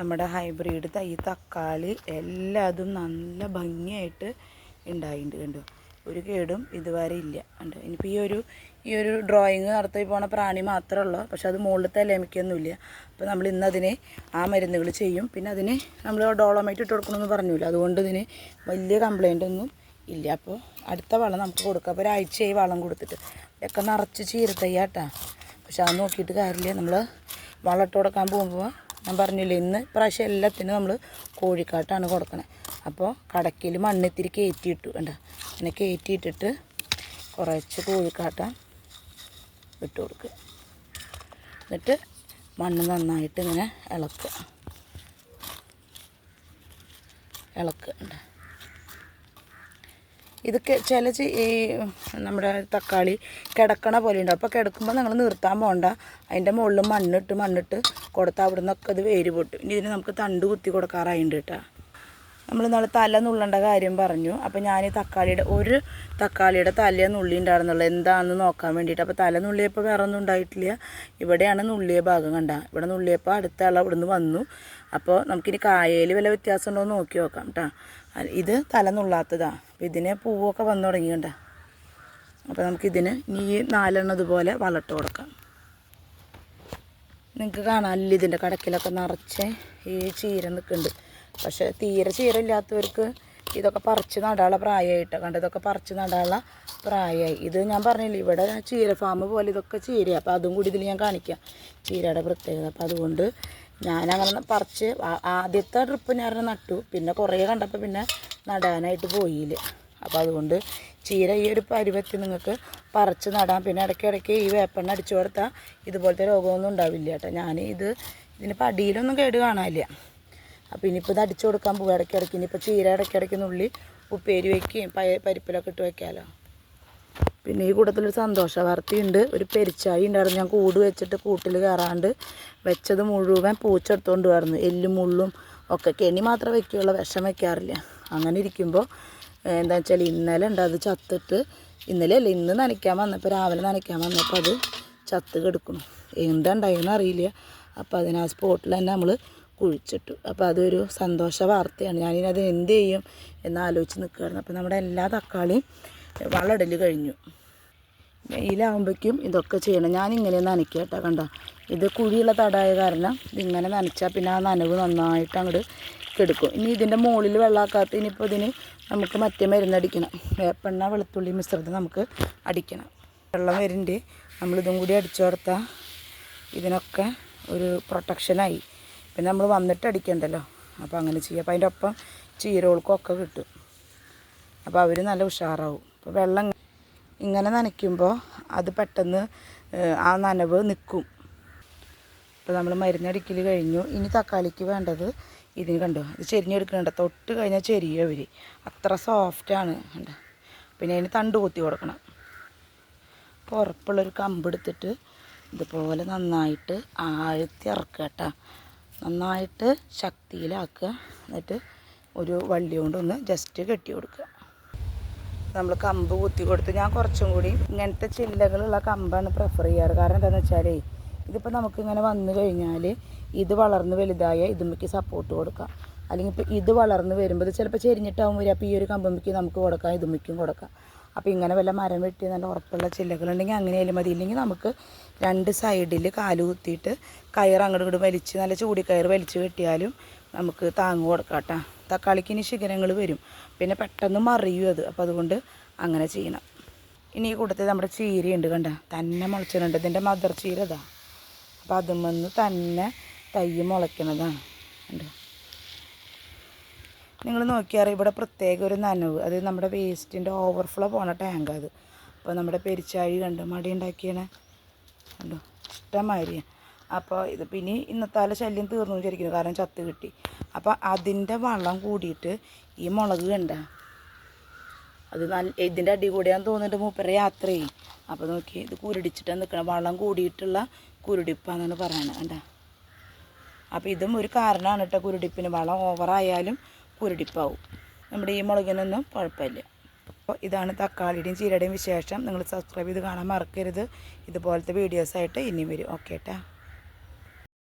നമ്മുടെ ഹൈബ്രിഡ് തൈ തക്കാളി എല്ലാതും നല്ല ഭംഗിയായിട്ട് ഉണ്ടായിട്ടുണ്ട് കണ്ടു? ഒരു കേടും ഇതുവരെ ഇല്ല കണ്ടു? ഇനിയിപ്പോൾ ഈ ഒരു ഈ ഒരു ഡ്രോയിങ് നടത്തി പോണ പ്രാണി മാത്രമേ ഉള്ളൂ. പക്ഷെ അത് മുകളിലത്തെ ലേമിക്കൊന്നുമില്ല അപ്പോൾ നമ്മൾ ഇന്ന് അതിനെ ആ മരുന്നുകൾ ചെയ്യും. പിന്നെ അതിന് നമ്മൾ ഡോളമായിട്ട് ഇട്ട് കൊടുക്കണമെന്ന് പറഞ്ഞില്ല? അതുകൊണ്ട് ഇതിന് വലിയ കംപ്ലൈന്റ് ഒന്നും ഇല്ല. അപ്പോൾ അടുത്ത വളം നമുക്ക് കൊടുക്കാം. അപ്പോൾ ഒരാഴ്ചയായി വളം കൊടുത്തിട്ട്. ഒക്കെ നിറച്ച് ചീരത്തയ്യാട്ടാ പക്ഷെ അത് നോക്കിയിട്ട് കാര്യമില്ല. നമ്മൾ വളം ഇട്ട് കൊടുക്കാൻ പോകുമ്പോൾ ഞാൻ പറഞ്ഞില്ലേ ഇന്ന് പ്രാവശ്യം എല്ലാത്തിനും നമ്മൾ കോഴിക്കാട്ടാണ് കൊടുക്കണത് അപ്പോൾ കടക്കിൽ മണ്ണിത്തിരി കയറ്റിയിട്ടു വേണ്ട അങ്ങനെ കയറ്റിയിട്ടിട്ട് കുറച്ച് കോഴിക്കാട്ട ഇട്ട് കൊടുക്കുക എന്നിട്ട് മണ്ണ് നന്നായിട്ട് ഇങ്ങനെ ഇളക്കുക ഇളക്കുക? ഇതൊക്കെ ചില ഈ നമ്മുടെ തക്കാളി കിടക്കണ പോലെ ഉണ്ട്. അപ്പോൾ കിടക്കുമ്പോൾ നിങ്ങൾ നിർത്താൻ പോകണ്ട അതിന്റെ മുകളിൽ മണ്ണിട്ട് മണ്ണിട്ട് കൊടുത്താൽ അവിടെ നിന്നൊക്കെ അത് വേര് പൊട്ടും. ഇനി ഇതിന് നമുക്ക് തണ്ട് കുത്തി കൊടുക്കാറായിട്ടുണ്ട് കേട്ടോ നമ്മൾ ഇന്നാൾ തല നുള്ളേണ്ട കാര്യം പറഞ്ഞു. അപ്പോൾ ഞാൻ ഈ തക്കാളിയുടെ ഒരു തക്കാളിയുടെ തല നുള്ളി ഉണ്ടായിരുന്നുള്ളൂ എന്താണെന്ന് നോക്കാൻ വേണ്ടിയിട്ട്. അപ്പോൾ തല നുള്ളിയപ്പോൾ വേറെ ഒന്നും ഉണ്ടായിട്ടില്ല. ഇവിടെയാണ് നുള്ളിയ ഭാഗം കണ്ട. ഇവിടെ നുള്ളിയപ്പോൾ അടുത്ത ആൾ ഇവിടുന്ന് വന്നു. അപ്പോൾ നമുക്കിനി കായയിൽ വില വ്യത്യാസം ഉണ്ടോ എന്ന് നോക്കി നോക്കാം കേട്ടോ ഇത് തല നുള്ളാത്തതാണ് ഇതിന് പൂവൊക്കെ വന്നു തുടങ്ങി കണ്ട. അപ്പോൾ നമുക്കിതിന് ഇനി ഈ നാലെണ്ണം ഇതുപോലെ വളട്ട് കൊടുക്കാം. നിങ്ങൾക്ക് കാണാമല്ലോ ഇതിന്റെ കടക്കിലൊക്കെ നിറച്ച് ഈ ചീര നിൽക്കുന്നുണ്ട് പക്ഷേ തീരെ ചീര ഇല്ലാത്തവർക്ക് ഇതൊക്കെ പറിച്ച് നടാനുള്ള പ്രായമായിട്ട്. കണ്ട്? ഇതൊക്കെ പറിച്ച് നടാനുള്ള പ്രായമായി. ഇത് ഞാൻ പറഞ്ഞില്ല ഇവിടെ ചീര ഫാം പോലെ ഇതൊക്കെ ചീരയാണ് അപ്പോൾ അതും കൂടി ഇതിൽ ഞാൻ കാണിക്കാം. ചീരയുടെ പ്രത്യേകത. അപ്പോൾ അതുകൊണ്ട് ഞാനങ്ങനെ പറിച്ച് ആ- ആദ്യത്തെ ട്രിപ്പ് ഞാൻ നട്ടു. പിന്നെ കുറേ കണ്ടപ്പോൾ പിന്നെ നടാനായിട്ട് പോയില്ല. അപ്പോൾ അതുകൊണ്ട് ചീര ഈ ഒരു പരുവത്തിൽ നിങ്ങൾക്ക് പറിച്ച് നടാം. പിന്നെ ഇടയ്ക്കിടയ്ക്ക് ഈ വേപ്പെണ്ണ അടിച്ചു കൊടുത്താൽ ഇതുപോലത്തെ രോഗമൊന്നും ഉണ്ടാവില്ല കേട്ടോ. ഞാൻ ഇത് ഇതിനിപ്പോൾ അടിയിലൊന്നും കേട് കാണാനില്ല. അപ്പോൾ ഇനിയിപ്പോൾ ഇത് അടിച്ചു കൊടുക്കാൻ പോകും ഇടയ്ക്കിടയ്ക്ക്. ഇനിയിപ്പോൾ ചീര ഇടയ്ക്കിടയ്ക്ക് നുള്ളി ഉപ്പേരി വയ്ക്കുകയും പയ പരിപ്പിലൊക്കെ ഇട്ട് വയ്ക്കാമല്ലോ പിന്നെ ഈ കൂട്ടത്തിലൊരു സന്തോഷ വാർത്തയുണ്ട് ഒരു പെരിച്ചായി ഉണ്ടായിരുന്നു. ഞാൻ കൂട് വെച്ചിട്ട് കൂട്ടിൽ കയറാണ്ട് വെച്ചത് മുഴുവൻ പൂച്ചെടുത്തുകൊണ്ട് വരുന്നു എല്ലും മുള്ളും ഒക്കെ. കെണി മാത്രമേ വെക്കുകയുള്ളൂ. വിഷം വെക്കാറില്ല. അങ്ങനെ ഇരിക്കുമ്പോൾ എന്താ വെച്ചാൽ ഇന്നലെ ഉണ്ട് അത് ചത്തിട്ട്. ഇന്നലെ അല്ല ഇന്ന് നനയ്ക്കാൻ വന്നപ്പോൾ രാവിലെ നനയ്ക്കാൻ വന്നപ്പോൾ അത് ചത്ത് കിടക്കുന്നു. എന്താ ഉണ്ടായെന്ന് അറിയില്ല. അപ്പോൾ അതിന് ആ സ്പോട്ടിൽ തന്നെ നമ്മൾ കുഴിച്ചിട്ടു. അപ്പോൾ അതൊരു സന്തോഷ വാർത്തയാണ്. ഞാനിനത് എന്ത് ചെയ്യും എന്ന് ആലോചിച്ച് നിൽക്കുകയായിരുന്നു അപ്പോൾ നമ്മുടെ എല്ലാ തക്കാളിയും വളമിടൽ കഴിഞ്ഞു. വെയിലാകുമ്പോഴേക്കും ഇതൊക്കെ ചെയ്യണം. ഞാനിങ്ങനെ നനയ്ക്കുക കേട്ടോ കണ്ടോ? ഇത് കുഴിയുള്ള തടായ കാരണം ഇതിങ്ങനെ നനച്ചാൽ പിന്നെ ആ നനവ് നന്നായിട്ട് അങ്ങോട്ട് കെടുക്കും. ഇനി ഇതിന്റെ മുകളിൽ വെള്ളമാക്കാത്ത ഇനിയിപ്പോൾ ഇതിന് നമുക്ക് മറ്റേ മരുന്നടിക്കണം. വേപ്പെണ്ണ വെളുത്തുള്ളി മിശ്രിതം നമുക്ക് അടിക്കണം. വെള്ളം വരുന്നുണ്ട് നമ്മളിതും കൂടി അടിച്ചു കൊടുത്താൽ ഇതിനൊക്കെ ഒരു പ്രൊട്ടക്ഷനായി. പിന്നെ നമ്മൾ വന്നിട്ട് അടിക്കണ്ടല്ലോ. അപ്പോൾ അങ്ങനെ ചെയ്യാം. അപ്പോൾ അതിന്റെ ഒപ്പം ചീരകൾക്കൊക്കെ കിട്ടും. അപ്പോൾ അവർ നല്ല ഉഷാറാവും. അപ്പോൾ വെള്ളം ഇങ്ങനെ നനയ്ക്കുമ്പോൾ അത് പെട്ടെന്ന് ആ നനവ് നിൽക്കും അപ്പോൾ നമ്മൾ മരുന്നടിക്കൽ കഴിഞ്ഞു. ഇനി തക്കാളിക്ക് വേണ്ടത് ഇതിന് കണ്ടു? ഇത് ചെരിഞ്ഞെടുക്കുന്നുണ്ട് തൊട്ട് കഴിഞ്ഞാൽ ചെരിയും അവർ അത്ര സോഫ്റ്റാണ് കണ്ട? പിന്നെ അതിന് തണ്ട് കുത്തി കൊടുക്കണം. അപ്പോൾ ഉറപ്പുള്ളൊരു കമ്പെടുത്തിട്ട് ഇതുപോലെ നന്നായിട്ട് ആഴ്ത്തി ഇറക്കുക കേട്ടോ നന്നായിട്ട് ശക്തിയിലാക്കുക. എന്നിട്ട് ഒരു വള്ളി കൊണ്ടൊന്ന് ജസ്റ്റ് കെട്ടി കൊടുക്കുക. നമ്മൾ കമ്പ് കുത്തി കൊടുത്ത് ഞാൻ കുറച്ചും കൂടി ഇങ്ങനത്തെ ചില്ലകളുള്ള കമ്പാണ് പ്രിഫർ ചെയ്യാറ്. കാരണം എന്താണെന്ന് വെച്ചാലേ ഇതിപ്പോൾ നമുക്കിങ്ങനെ വന്നു കഴിഞ്ഞാൽ ഇത് വളർന്ന് വലുതായ ഇതുമ്മയ്ക്ക് സപ്പോർട്ട് കൊടുക്കാം. അല്ലെങ്കിൽ ഇപ്പോൾ ഇത് വളർന്ന് വരുമ്പോൾ ചിലപ്പോൾ ചെരിഞ്ഞിട്ടാവും വരിക. അപ്പോൾ ഈ ഒരു കമ്പമ്മയ്ക്ക് നമുക്ക് കൊടുക്കാം ഇതുമ്മയ്ക്കും കൊടുക്കാം. അപ്പോൾ ഇങ്ങനെ വല്ല മരം വെട്ടി നല്ല ഉറപ്പുള്ള ചില്ലകളുണ്ടെങ്കിൽ അങ്ങനെയാലും മതി. ഇല്ലെങ്കിൽ നമുക്ക് രണ്ട് സൈഡിൽ കാൽ കുത്തിയിട്ട് കയർ അങ്ങോട്ട് ഇങ്ങോട്ട് വലിച്ച് നല്ല ചൂടി ചൂടിക്കയർ വലിച്ച് കെട്ടിയാലും നമുക്ക് താങ്ങ് കൊടുക്കാം കേട്ടോ. തക്കാളിക്ക് ഇനി ശിഖരങ്ങൾ വരും. പിന്നെ പെട്ടെന്ന് മറിയും അത്. അപ്പോൾ അതുകൊണ്ട് അങ്ങനെ ചെയ്യണം. ഇനി ഈ കൂട്ടത്തിൽ നമ്മുടെ ചീരയുണ്ട് കണ്ട. തന്നെ മുളച്ചിട്ടുണ്ട്. ഇതിന്റെ മദർ ചീര ഇതാ. അപ്പോൾ അതുമെന്ന് തന്നെ തൈ മുളയ്ക്കണതാണ്. ഉണ്ട് നിങ്ങൾ നോക്കിയാൽ ഇവിടെ പ്രത്യേക ഒരു നനവ്. അത് നമ്മുടെ വേസ്റ്റിന്റെ ഓവർഫ്ലോ പോണ ടാങ്ക് അത്. അപ്പോൾ നമ്മുടെ പെരിച്ചാഴി കണ്ടു? മടി ഉണ്ടാക്കിയാണ് കണ്ടു? ഇഷ്ടമാതിരി. അപ്പോൾ ഇത് പിന്നെ ഇന്നത്തെ ശല്യം തീർന്നു വിചാരിക്കുന്നു. കാരണം ചത്ത് കിട്ടി. അപ്പോൾ അതിന്റെ വള്ളം കൂടിയിട്ട് ഈ മുളക് കണ്ട? അത് നല്ല ഇതിന്റെ അടി കൂടിയാന്ന് തോന്നുന്നുണ്ട് മൂപ്പരെ യാത്ര. ചെയ്യും അപ്പോൾ നോക്കി ഇത് കുരുടിച്ചിട്ടാണ് നിൽക്കണം വള്ളം കൂടിയിട്ടുള്ള കുരുടിപ്പാന്നാണ് പറയണത് കണ്ട? അപ്പോൾ ഇതും ഒരു കാരണമാണ് കേട്ടോ കുരുടിപ്പിന്. വളം ഓവറായാലും കുരുടിപ്പാവും നമ്മുടെ ഈ മുളകിനൊന്നും കുഴപ്പമില്ല. അപ്പോൾ ഇതാണ് തക്കാളിയുടെയും ചീരയുടെയും വിശേഷം. നിങ്ങൾ സബ്സ്ക്രൈബ് ചെയ്ത് കാണാൻ മറക്കരുത്. ഇതുപോലത്തെ വീഡിയോസായിട്ട് ഇനിയും വരും. ഓക്കെ കേട്ടോ